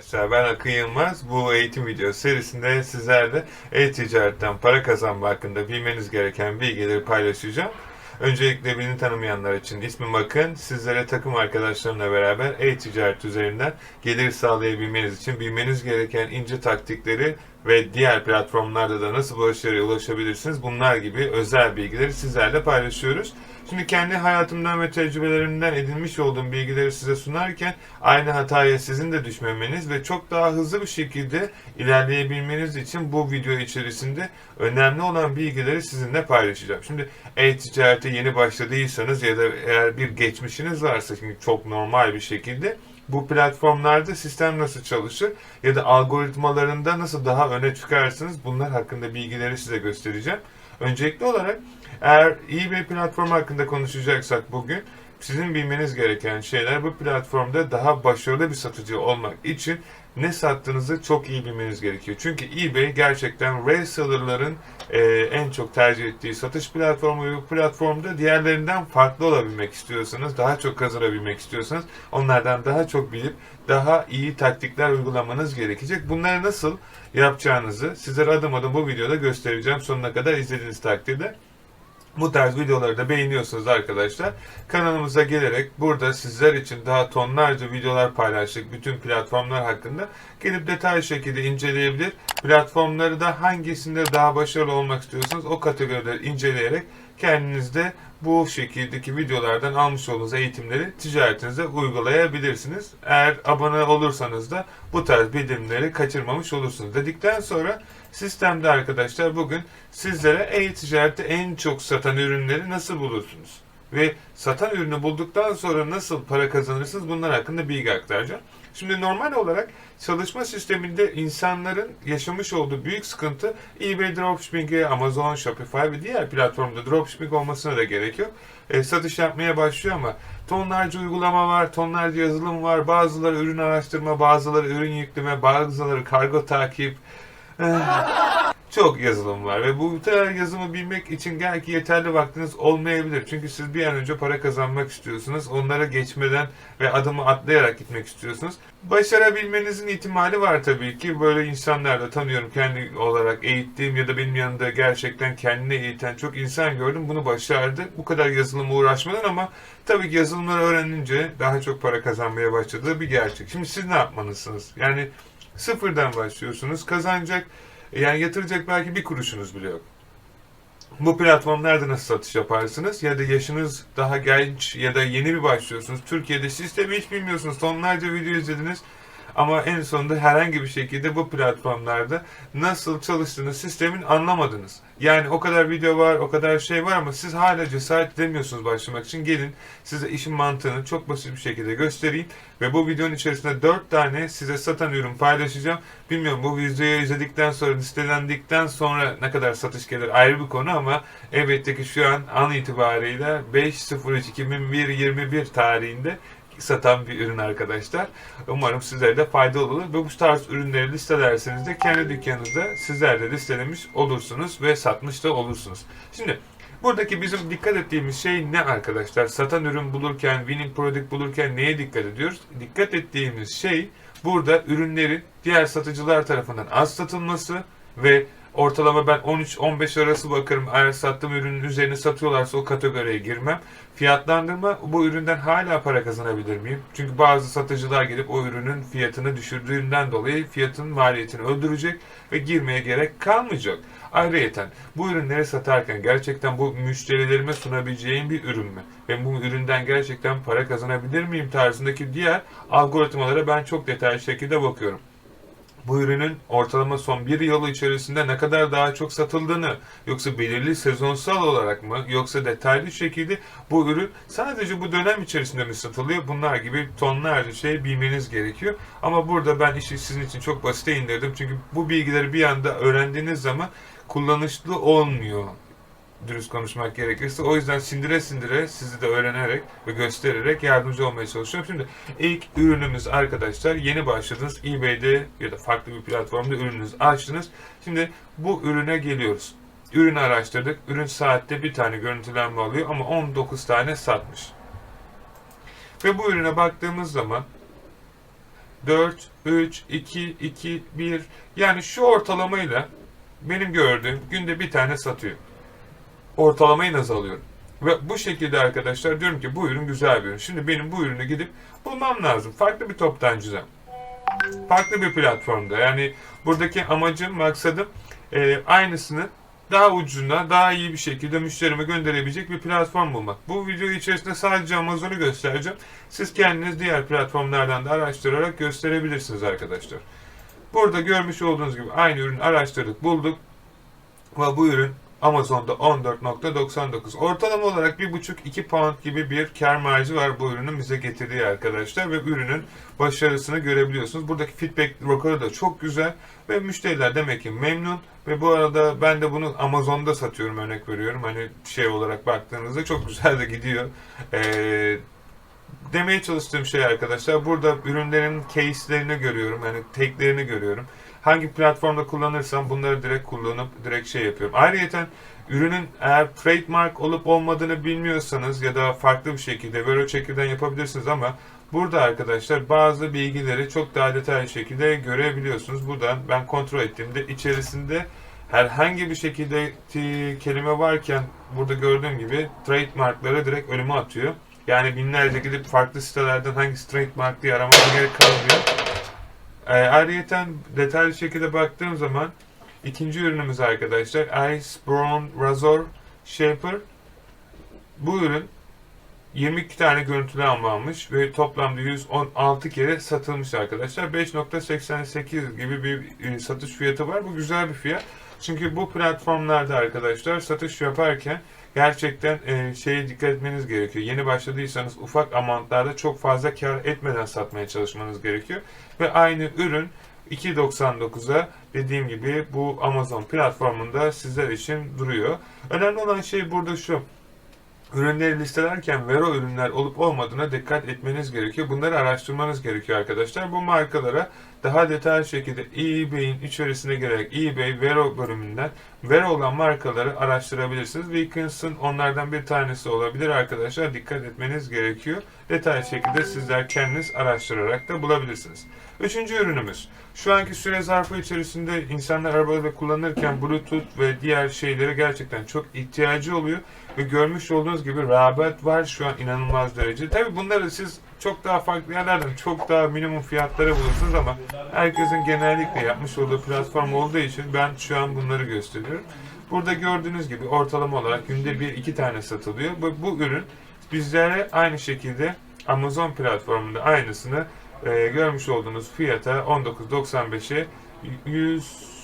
arkadaşlar ben Akın Yılmaz. Bu eğitim video serisinde sizlerle e-ticaretten para kazanma hakkında bilmeniz gereken bilgileri paylaşacağım. Öncelikle beni tanımayanlar için ismim Akın. Sizlere takım arkadaşlarımla beraber e-ticaret üzerinden gelir sağlayabilmeniz için bilmeniz gereken ince taktikleri ve diğer platformlarda da nasıl başarıya ulaşabilirsiniz bunlar gibi özel bilgileri sizlerle paylaşıyoruz. Şimdi kendi hayatımdan ve tecrübelerimden edinmiş olduğum bilgileri size sunarken aynı hataya sizin de düşmemeniz ve çok daha hızlı bir şekilde ilerleyebilmeniz için bu video içerisinde önemli olan bilgileri sizinle paylaşacağım. Şimdi e-ticarete yeni başladıysanız ya da eğer bir geçmişiniz varsa şimdi çok normal bir şekilde bu platformlarda sistem nasıl çalışır ya da algoritmalarında nasıl daha öne çıkarsınız bunlar hakkında bilgileri size göstereceğim. Öncelikli olarak eğer iyi bir platform hakkında konuşacaksak bugün sizin bilmeniz gereken şeyler bu platformda daha başarılı bir satıcı olmak için ne sattığınızı çok iyi bilmeniz gerekiyor. Çünkü eBay gerçekten resellerların e, en çok tercih ettiği satış platformu ve bu platformda diğerlerinden farklı olabilmek istiyorsanız, daha çok kazanabilmek istiyorsanız onlardan daha çok bilip daha iyi taktikler uygulamanız gerekecek. Bunları nasıl yapacağınızı sizlere adım adım bu videoda göstereceğim. Sonuna kadar izlediğiniz takdirde. Bu tarz videoları da beğeniyorsanız arkadaşlar kanalımıza gelerek burada sizler için daha tonlarca videolar paylaştık bütün platformlar hakkında gelip detaylı şekilde inceleyebilir. Platformları da hangisinde daha başarılı olmak istiyorsanız o kategorileri inceleyerek kendinizde bu şekildeki videolardan almış olduğunuz eğitimleri ticaretinize uygulayabilirsiniz. Eğer abone olursanız da bu tarz bildirimleri kaçırmamış olursunuz. Dedikten sonra sistemde arkadaşlar bugün sizlere e-ticarette en çok satan ürünleri nasıl bulursunuz? Ve satan ürünü bulduktan sonra nasıl para kazanırsınız bunlar hakkında bilgi aktaracağım. Şimdi normal olarak çalışma sisteminde insanların yaşamış olduğu büyük sıkıntı eBay Dropshipping'e, Amazon, Shopify ve diğer platformda dropshipping olmasına da gerek yok. E, satış yapmaya başlıyor ama tonlarca uygulama var, tonlarca yazılım var. Bazıları ürün araştırma, bazıları ürün yükleme, bazıları kargo takip. Çok yazılım var ve bu kadar yazılımı bilmek için belki yeterli vaktiniz olmayabilir. Çünkü siz bir an önce para kazanmak istiyorsunuz. Onlara geçmeden ve adımı atlayarak gitmek istiyorsunuz. Başarabilmenizin ihtimali var tabii ki. Böyle insanlar da tanıyorum kendi olarak eğittiğim ya da benim yanında gerçekten kendini eğiten çok insan gördüm. Bunu başardı. Bu kadar yazılıma uğraşmadan ama tabii ki yazılımları öğrenince daha çok para kazanmaya başladığı bir gerçek. Şimdi siz ne yapmalısınız? Yani sıfırdan başlıyorsunuz. Kazanacak yani yatıracak belki bir kuruşunuz bile yok. Bu platformlarda nasıl satış yaparsınız? Ya da yaşınız daha genç ya da yeni bir başlıyorsunuz. Türkiye'de sistemi hiç bilmiyorsunuz. Tonlarca video izlediniz. Ama en sonunda herhangi bir şekilde bu platformlarda nasıl çalıştığını sistemin anlamadınız. Yani o kadar video var, o kadar şey var ama siz hala cesaret edemiyorsunuz başlamak için. Gelin size işin mantığını çok basit bir şekilde göstereyim. Ve bu videonun içerisinde 4 tane size satan ürün paylaşacağım. Bilmiyorum bu videoyu izledikten sonra, listelendikten sonra ne kadar satış gelir ayrı bir konu ama elbette ki şu an an itibariyle 5.03.2021 tarihinde satan bir ürün arkadaşlar. Umarım sizlere de faydalı olur ve bu tarz ürünleri listelerseniz de kendi dükkanınızda sizler de listelemiş olursunuz ve satmış da olursunuz. Şimdi buradaki bizim dikkat ettiğimiz şey ne arkadaşlar? Satan ürün bulurken, winning product bulurken neye dikkat ediyoruz? Dikkat ettiğimiz şey burada ürünlerin diğer satıcılar tarafından az satılması ve Ortalama ben 13-15 arası bakarım. Eğer sattığım ürünün üzerine satıyorlarsa o kategoriye girmem. Fiyatlandırma bu üründen hala para kazanabilir miyim? Çünkü bazı satıcılar gelip o ürünün fiyatını düşürdüğünden dolayı fiyatın maliyetini öldürecek ve girmeye gerek kalmayacak. Ayrıyeten bu ürünleri satarken gerçekten bu müşterilerime sunabileceğim bir ürün mü? Ve bu üründen gerçekten para kazanabilir miyim tarzındaki diğer algoritmalara ben çok detaylı şekilde bakıyorum bu ürünün ortalama son bir yıl içerisinde ne kadar daha çok satıldığını yoksa belirli sezonsal olarak mı yoksa detaylı şekilde bu ürün sadece bu dönem içerisinde mi satılıyor? Bunlar gibi tonlarca şey bilmeniz gerekiyor. Ama burada ben işi sizin için çok basite indirdim. Çünkü bu bilgileri bir anda öğrendiğiniz zaman kullanışlı olmuyor dürüst konuşmak gerekirse. O yüzden sindire sindire sizi de öğrenerek ve göstererek yardımcı olmaya çalışıyorum. Şimdi ilk ürünümüz arkadaşlar yeni başladınız. eBay'de ya da farklı bir platformda ürününüzü açtınız. Şimdi bu ürüne geliyoruz. Ürünü araştırdık. Ürün saatte bir tane görüntülenme alıyor ama 19 tane satmış. Ve bu ürüne baktığımız zaman 4, 3, 2, 2, 1 yani şu ortalamayla benim gördüğüm günde bir tane satıyor. Ortalamayı nasıl alıyorum? Ve bu şekilde arkadaşlar diyorum ki bu ürün güzel bir ürün. Şimdi benim bu ürünü gidip bulmam lazım. Farklı bir toptancıdan. Farklı bir platformda. Yani buradaki amacım, maksadım e, aynısını daha ucuna, daha iyi bir şekilde müşterime gönderebilecek bir platform bulmak. Bu video içerisinde sadece Amazon'u göstereceğim. Siz kendiniz diğer platformlardan da araştırarak gösterebilirsiniz arkadaşlar. Burada görmüş olduğunuz gibi aynı ürünü araştırdık, bulduk. Ve bu ürün Amazon'da 14.99. Ortalama olarak 1,5-2 pound gibi bir kar marjı var bu ürünün bize getirdiği arkadaşlar ve ürünün başarısını görebiliyorsunuz. Buradaki feedback raporu da çok güzel ve müşteriler demek ki memnun ve bu arada ben de bunu Amazon'da satıyorum örnek veriyorum. Hani şey olarak baktığınızda çok güzel de gidiyor. Ee, demeye çalıştığım şey arkadaşlar burada ürünlerin case'lerini görüyorum. Yani take'lerini görüyorum. Hangi platformda kullanırsam bunları direkt kullanıp direkt şey yapıyorum. Ayrıca ürünün eğer trademark olup olmadığını bilmiyorsanız ya da farklı bir şekilde vero checker'dan yapabilirsiniz ama burada arkadaşlar bazı bilgileri çok daha detaylı şekilde görebiliyorsunuz. Buradan ben kontrol ettiğimde içerisinde herhangi bir şekilde kelime varken burada gördüğüm gibi trademarkları direkt önüme atıyor. Yani binlerce gidip farklı sitelerden hangi trademark diye aramaya gerek kalmıyor. E, ayrıyeten detaylı şekilde baktığım zaman ikinci ürünümüz arkadaşlar Ice Brown Razor Shaper. Bu ürün 22 tane görüntülü almış ve toplamda 116 kere satılmış arkadaşlar. 5.88 gibi bir e, satış fiyatı var. Bu güzel bir fiyat. Çünkü bu platformlarda arkadaşlar satış yaparken gerçekten e, şeye dikkat etmeniz gerekiyor. Yeni başladıysanız ufak amountlarda çok fazla kar etmeden satmaya çalışmanız gerekiyor. Ve aynı ürün 2.99'a dediğim gibi bu Amazon platformunda sizler için duruyor. Önemli olan şey burada şu. Ürünleri listelerken vero ürünler olup olmadığına dikkat etmeniz gerekiyor. Bunları araştırmanız gerekiyor arkadaşlar. Bu markalara daha detaylı şekilde eBay'in içerisine girerek eBay vero bölümünden vero olan markaları araştırabilirsiniz. Weekens'ın onlardan bir tanesi olabilir arkadaşlar. Dikkat etmeniz gerekiyor. Detaylı şekilde sizler kendiniz araştırarak da bulabilirsiniz. Üçüncü ürünümüz. Şu anki süre zarfı içerisinde insanlar arabaları kullanırken Bluetooth ve diğer şeylere gerçekten çok ihtiyacı oluyor. Ve görmüş olduğunuz gibi rağbet var şu an inanılmaz derece. Tabi bunları siz çok daha farklı yerlerden çok daha minimum fiyatlara bulursunuz ama herkesin genellikle yapmış olduğu platform olduğu için ben şu an bunları gösteriyorum. Burada gördüğünüz gibi ortalama olarak günde bir iki tane satılıyor. Bu, bu ürün bizlere aynı şekilde Amazon platformunda aynısını e, görmüş olduğunuz fiyata 19.95'e 100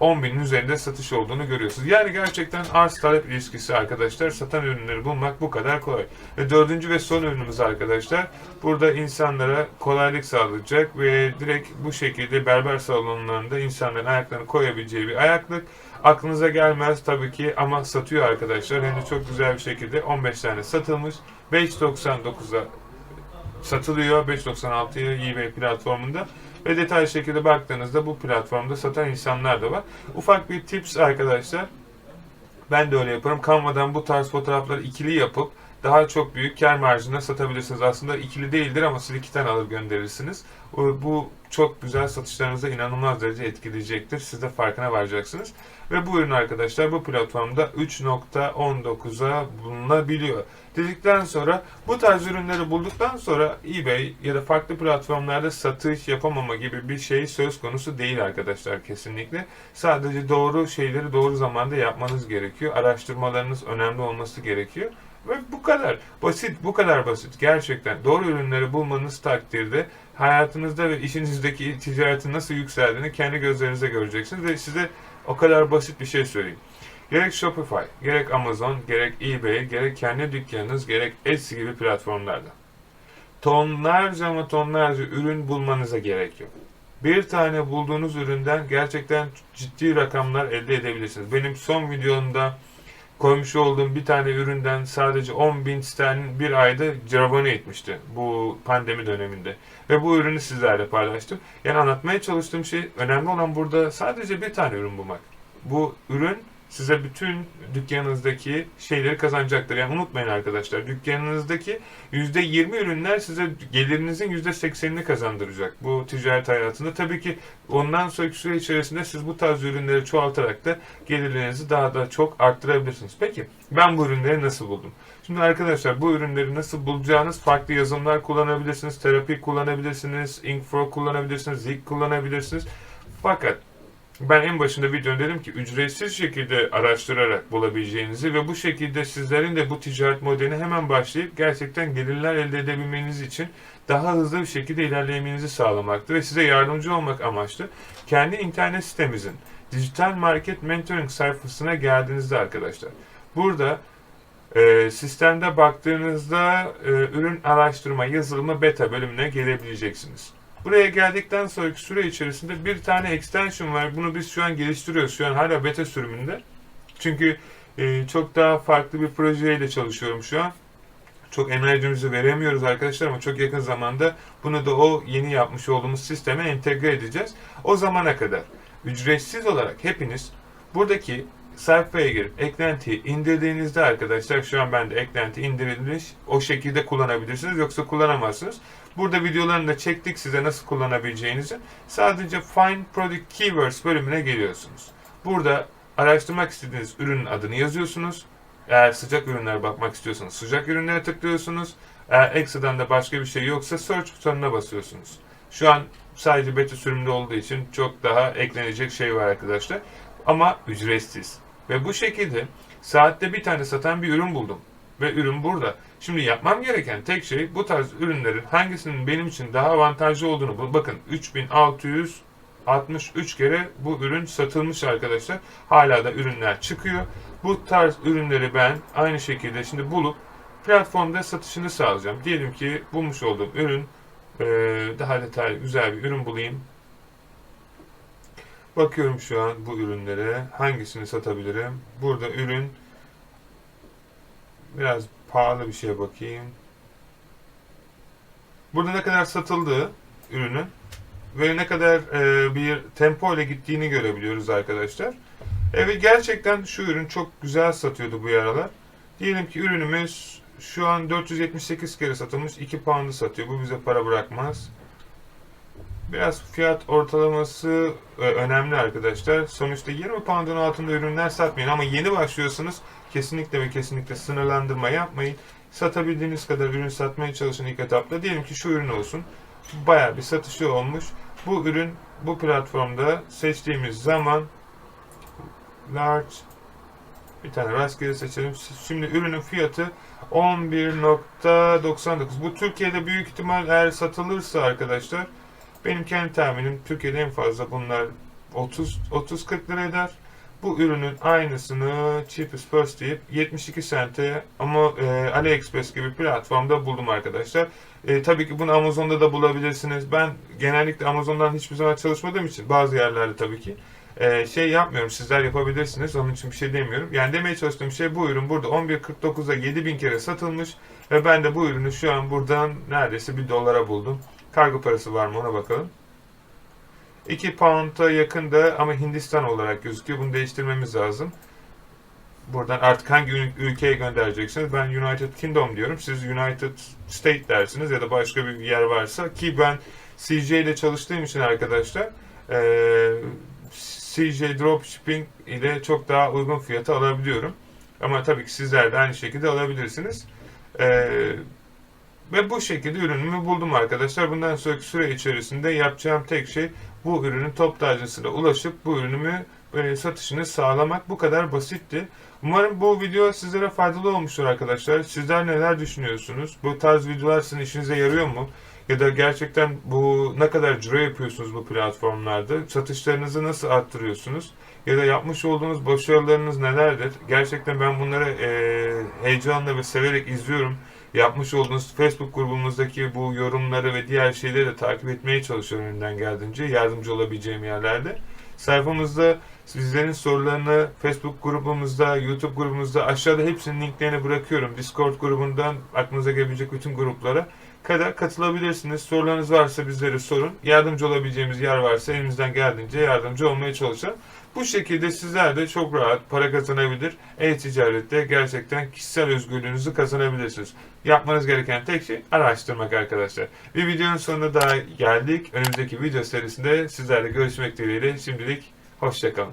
10 binin üzerinde satış olduğunu görüyorsunuz. Yani gerçekten arz talep ilişkisi arkadaşlar. Satan ürünleri bulmak bu kadar kolay. Ve dördüncü ve son ürünümüz arkadaşlar. Burada insanlara kolaylık sağlayacak ve direkt bu şekilde berber salonlarında insanların ayaklarını koyabileceği bir ayaklık. Aklınıza gelmez tabii ki ama satıyor arkadaşlar. Hem de çok güzel bir şekilde 15 tane satılmış. 5.99'a satılıyor 5.96'ya eBay platformunda ve detaylı şekilde baktığınızda bu platformda satan insanlar da var. Ufak bir tips arkadaşlar. Ben de öyle yaparım. Canva'dan bu tarz fotoğrafları ikili yapıp daha çok büyük kar marjına satabilirsiniz. Aslında ikili değildir ama siz iki tane alır gönderirsiniz. Bu çok güzel satışlarınıza inanılmaz derece etkileyecektir. Siz de farkına varacaksınız. Ve bu ürün arkadaşlar bu platformda 3.19'a bulunabiliyor. Dedikten sonra bu tarz ürünleri bulduktan sonra eBay ya da farklı platformlarda satış yapamama gibi bir şey söz konusu değil arkadaşlar kesinlikle. Sadece doğru şeyleri doğru zamanda yapmanız gerekiyor. Araştırmalarınız önemli olması gerekiyor. Ve bu kadar basit, bu kadar basit. Gerçekten doğru ürünleri bulmanız takdirde hayatınızda ve işinizdeki ticaretin nasıl yükseldiğini kendi gözlerinize göreceksiniz ve size o kadar basit bir şey söyleyeyim. Gerek Shopify, gerek Amazon, gerek eBay, gerek kendi dükkanınız, gerek Etsy gibi platformlarda. Tonlarca ama tonlarca ürün bulmanıza gerek yok. Bir tane bulduğunuz üründen gerçekten ciddi rakamlar elde edebilirsiniz. Benim son videomda koymuş olduğum bir tane üründen sadece 10 bin sterlin bir ayda ciravane etmişti bu pandemi döneminde. Ve bu ürünü sizlerle paylaştım. Yani anlatmaya çalıştığım şey önemli olan burada sadece bir tane ürün bulmak. Bu ürün size bütün dükkanınızdaki şeyleri kazanacaktır. Yani unutmayın arkadaşlar dükkanınızdaki %20 ürünler size gelirinizin %80'ini kazandıracak bu ticaret hayatında. Tabii ki ondan sonraki süre içerisinde siz bu tarz ürünleri çoğaltarak da gelirlerinizi daha da çok arttırabilirsiniz. Peki ben bu ürünleri nasıl buldum? Şimdi arkadaşlar bu ürünleri nasıl bulacağınız farklı yazılımlar kullanabilirsiniz, terapi kullanabilirsiniz, Inkfro kullanabilirsiniz, Zik kullanabilirsiniz. Fakat ben en başında videonun dedim ki ücretsiz şekilde araştırarak bulabileceğinizi ve bu şekilde sizlerin de bu ticaret modeline hemen başlayıp gerçekten gelirler elde edebilmeniz için daha hızlı bir şekilde ilerlemenizi sağlamaktı ve size yardımcı olmak amaçlı kendi internet sitemizin dijital market mentoring sayfasına geldiğinizde arkadaşlar burada e, sistemde baktığınızda e, ürün araştırma yazılımı beta bölümüne gelebileceksiniz. Buraya geldikten sonraki süre içerisinde bir tane extension var. Bunu biz şu an geliştiriyoruz. Şu an hala beta sürümünde. Çünkü e, çok daha farklı bir projeyle çalışıyorum şu an. Çok enerjimizi veremiyoruz arkadaşlar ama çok yakın zamanda bunu da o yeni yapmış olduğumuz sisteme entegre edeceğiz. O zamana kadar ücretsiz olarak hepiniz buradaki sayfaya girip eklentiyi indirdiğinizde arkadaşlar şu an bende eklenti indirilmiş o şekilde kullanabilirsiniz yoksa kullanamazsınız. Burada videolarını da çektik size nasıl kullanabileceğinizi. Sadece Find Product Keywords bölümüne geliyorsunuz. Burada araştırmak istediğiniz ürünün adını yazıyorsunuz. Eğer sıcak ürünlere bakmak istiyorsanız sıcak ürünlere tıklıyorsunuz. Eğer ekstradan da başka bir şey yoksa search butonuna basıyorsunuz. Şu an sadece beta sürümünde olduğu için çok daha eklenecek şey var arkadaşlar. Ama ücretsiz. Ve bu şekilde saatte bir tane satan bir ürün buldum. Ve ürün burada. Şimdi yapmam gereken tek şey bu tarz ürünlerin hangisinin benim için daha avantajlı olduğunu bul. Bakın 3663 kere bu ürün satılmış arkadaşlar. Hala da ürünler çıkıyor. Bu tarz ürünleri ben aynı şekilde şimdi bulup platformda satışını sağlayacağım. Diyelim ki bulmuş olduğum ürün daha detaylı güzel bir ürün bulayım. Bakıyorum şu an bu ürünlere. Hangisini satabilirim? Burada ürün biraz pahalı bir şeye bakayım. Burada ne kadar satıldığı ürünün ve ne kadar e, bir tempo ile gittiğini görebiliyoruz arkadaşlar. Evet gerçekten şu ürün çok güzel satıyordu bu aralar. Diyelim ki ürünümüz şu an 478 kere satılmış 2 pound'ı satıyor. Bu bize para bırakmaz. Biraz fiyat ortalaması e, önemli arkadaşlar. Sonuçta 20 pound'un altında ürünler satmayın ama yeni başlıyorsanız kesinlikle ve kesinlikle sınırlandırma yapmayın. Satabildiğiniz kadar ürün satmaya çalışın ilk etapta. Diyelim ki şu ürün olsun. Bayağı bir satışı olmuş. Bu ürün bu platformda seçtiğimiz zaman large bir tane rastgele seçelim. Şimdi ürünün fiyatı 11.99. Bu Türkiye'de büyük ihtimal eğer satılırsa arkadaşlar benim kendi tahminim Türkiye'de en fazla bunlar 30 30 40 lira eder. Bu ürünün aynısını cheapest first deyip 72 sente ama e, AliExpress gibi platformda buldum arkadaşlar. E, tabii ki bunu Amazon'da da bulabilirsiniz. Ben genellikle Amazon'dan hiçbir zaman çalışmadığım için bazı yerlerde tabii ki e, şey yapmıyorum. Sizler yapabilirsiniz. Onun için bir şey demiyorum. Yani demeye çalıştığım şey bu ürün burada 11.49'a 7000 kere satılmış ve ben de bu ürünü şu an buradan neredeyse bir dolara buldum. Kargo parası var mı ona bakalım. 2 pound'a yakında ama Hindistan olarak gözüküyor. Bunu değiştirmemiz lazım. Buradan artık hangi ülkeye göndereceksiniz? Ben United Kingdom diyorum. Siz United State dersiniz ya da başka bir yer varsa ki ben CJ ile çalıştığım için arkadaşlar ee, CJ Dropshipping ile çok daha uygun fiyata alabiliyorum. Ama tabii ki sizler de aynı şekilde alabilirsiniz. Ee, ve bu şekilde ürünümü buldum arkadaşlar. Bundan sonraki süre içerisinde yapacağım tek şey bu ürünün toptancısına ulaşıp bu ürünümü e, satışını sağlamak. Bu kadar basitti. Umarım bu video sizlere faydalı olmuştur arkadaşlar. Sizler neler düşünüyorsunuz? Bu tarz videolar sizin işinize yarıyor mu? Ya da gerçekten bu ne kadar ciro yapıyorsunuz bu platformlarda? Satışlarınızı nasıl arttırıyorsunuz? Ya da yapmış olduğunuz başarılarınız nelerdir? Gerçekten ben bunları e, heyecanla ve severek izliyorum yapmış olduğunuz Facebook grubumuzdaki bu yorumları ve diğer şeyleri de takip etmeye çalışıyorum elimden geldiğince yardımcı olabileceğim yerlerde. Sayfamızda Sizlerin sorularını Facebook grubumuzda, YouTube grubumuzda aşağıda hepsinin linklerini bırakıyorum. Discord grubundan aklınıza gelebilecek bütün gruplara kadar katılabilirsiniz. Sorularınız varsa bizlere sorun. Yardımcı olabileceğimiz yer varsa elimizden geldiğince yardımcı olmaya çalışalım. Bu şekilde sizler de çok rahat para kazanabilir. E-ticarette gerçekten kişisel özgürlüğünüzü kazanabilirsiniz. Yapmanız gereken tek şey araştırmak arkadaşlar. Bir videonun sonuna daha geldik. Önümüzdeki video serisinde sizlerle görüşmek dileğiyle. Şimdilik hoşçakalın.